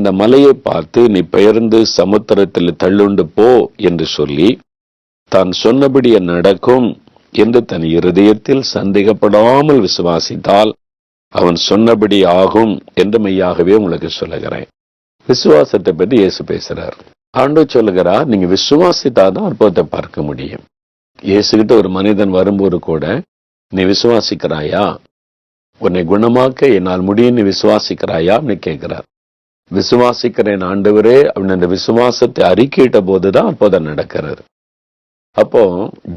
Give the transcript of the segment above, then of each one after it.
அந்த மலையை பார்த்து நீ பெயர்ந்து சமுத்திரத்தில் தள்ளுண்டு போ என்று சொல்லி தான் சொன்னபடி நடக்கும் என்று தன் இருதயத்தில் சந்தேகப்படாமல் விசுவாசித்தால் அவன் சொன்னபடி ஆகும் என்று மெய்யாகவே உங்களுக்கு சொல்லுகிறேன். விசுவாசத்தை பற்றி இயேசு பேசுறார். ஆண்டு சொல்லுகிறார் நீங்க விசுவாசித்தாதான் அற்புதத்தை பார்க்க முடியும். இயேசுகிட்ட ஒரு மனிதன் வரும்போது கூட நீ விசுவாசிக்கிறாயா? உன்னை குணமாக்க என்னால் முடியும்னு விசுவாசிக்கிறாயான்னு விசுவாசிக்கிறாயா அப்படின்னு கேட்கிறார். விசுவாசிக்கிறேன் ஆண்டவரே அப்படின்னு அந்த விசுவாசத்தை அறிக்கையிட்ட போதுதான் அப்போதான் நடக்கிறது. அப்போ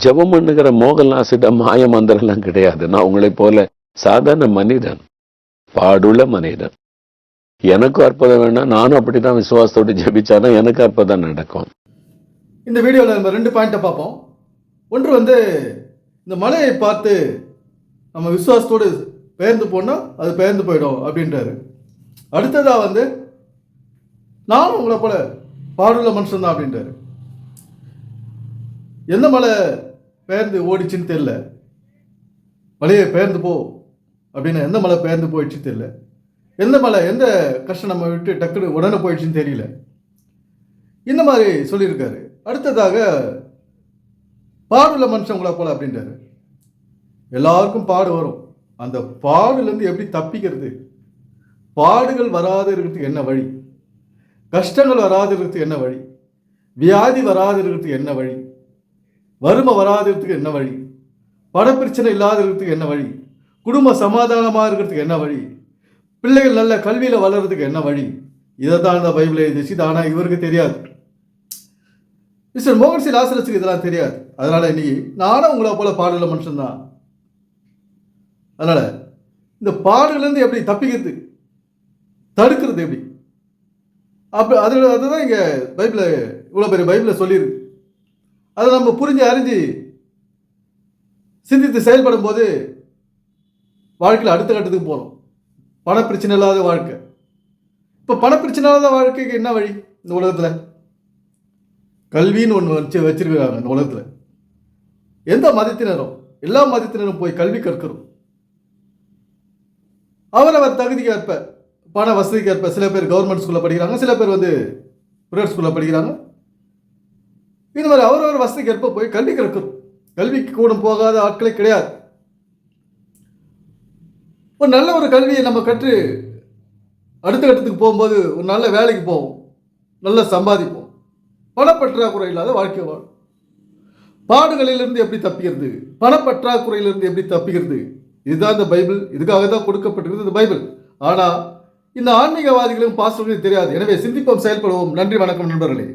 ஜெபம் பண்ணுகிற மோகன்லாசிட்ட மாய மந்திரம்லாம் கிடையாது. நான் உங்களை போல சாதாரண மனிதன் பாடுள்ள மனிதன். எனக்கும் அற்புதம் வேணா நானும் அப்படிதான் விசுவாசத்தோடு ஜெபிச்சாதான் எனக்கு அற்புதம் நடக்கும். இந்த வீடியோவில் நம்ம ரெண்டு பாயிண்ட்டை பார்ப்போம். ஒன்று வந்து இந்த மலையை பார்த்து நம்ம விசுவாசத்தோடு பெயர்ந்து போனால் அது பெயர்ந்து போயிடும் அப்படின்றாரு. அடுத்ததாக வந்து நானும் உங்களை போல பாடுள்ள மனுஷன் தான் அப்படின்றாரு. எந்த மலை பெயர்ந்து ஓடிச்சுன்னு தெரியல. மலையை பெயர்ந்து போ அப்படின்னு எந்த மலை பெயர்ந்து போயிடுச்சுன்னு தெரியல. எந்த மலை எந்த கஷ்டம் நம்ம விட்டு டக்குனு உடனே போயிடுச்சுன்னு தெரியல. இந்த மாதிரி சொல்லியிருக்காரு. அடுத்ததாக பாடுள்ள மனுஷன் உங்களை போல அப்படின்றாரு. எல்லாருக்கும் பாடு வரும். அந்த பாடுலேருந்து எப்படி தப்பிக்கிறது? பாடுகள் வராது இருக்கிறதுக்கு என்ன வழி? கஷ்டங்கள் வராது என்ன வழி? வியாதி வராது என்ன வழி? வறுமை வராது இருக்கிறதுக்கு என்ன வழி? பணப்பிரச்சனை இல்லாதிருக்கிறதுக்கு என்ன வழி? குடும்ப சமாதானமாக இருக்கிறதுக்கு என்ன வழி? பிள்ளைகள் நல்ல கல்வியில் வளர்றதுக்கு என்ன வழி? இதை தான் இந்த பைபிள் எழுதிச்சு ஆனால் இவருக்கு தெரியாது. மிஸ்டர் மோகன்சி லாசரஸுக்கு இதெல்லாம் தெரியாது. அதனால் இன்னைக்கு நானும் உங்களை போல பாடல மனுஷன்தான் அதனால் இந்த பாடலேருந்து எப்படி தப்பிக்கிறது? தடுக்கிறது எப்படி? அப்போ அதில் அதுதான் இங்கே பைபிளை இவ்வளோ பெரிய பைபிளை சொல்லியிருக்கு. அதை நம்ம புரிஞ்சு அறிஞ்சு சிந்தித்து செயல்படும் போது வாழ்க்கையில் அடுத்த கட்டத்துக்கு போகிறோம் பணப்பிரச்சனை இல்லாத வாழ்க்கை. இப்போ பணப்பிரச்சனை இல்லாத வாழ்க்கைக்கு என்ன வழி இந்த உலகத்தில்? கல்வின்னு ஒன்று வச்சு வச்சிருக்கிறாங்க இந்த உலகத்தில். எந்த மதத்தினரும் எல்லா மதத்தினரும் போய் கல்வி கற்கிறோம் அவரவர் தகுதிக்கு ஏற்ப பண வசதிக்கு ஏற்ப சில பேர் கவர்மெண்ட் ஸ்கூலில் படிக்கிறாங்க சில பேர் வந்து ப்ரைவேட் ஸ்கூலில் படிக்கிறாங்க. இது மாதிரி அவரவர் வசதிக்கு ஏற்ப போய் கல்வி கற்கும் கல்விக்கு கூட போகாத ஆட்களே கிடையாது. ஒரு நல்ல ஒரு கல்வியை நம்ம கற்று அடுத்த கட்டத்துக்கு போகும்போது ஒரு நல்ல வேலைக்கு போவோம். நல்லா சம்பாதிப்போம். பணப்பற்றாக்குறை இல்லாத வாழ்க்கை வாழும். பாடுகளிலிருந்து எப்படி தப்பிக்கிறது? பணப்பற்றாக்குறையிலிருந்து எப்படி தப்பிக்கிறது? இதுதான் இந்த பைபிள். இதுக்காக தான் கொடுக்கப்பட்டிருக்கிறது இந்த பைபிள். ஆனால் இந்த ஆன்மீகவாதிகளும் பாஸ்டர்களும் தெரியாது. எனவே சிந்திப்போம் செயல்படுவோம். நன்றி வணக்கம் நண்பர்களே.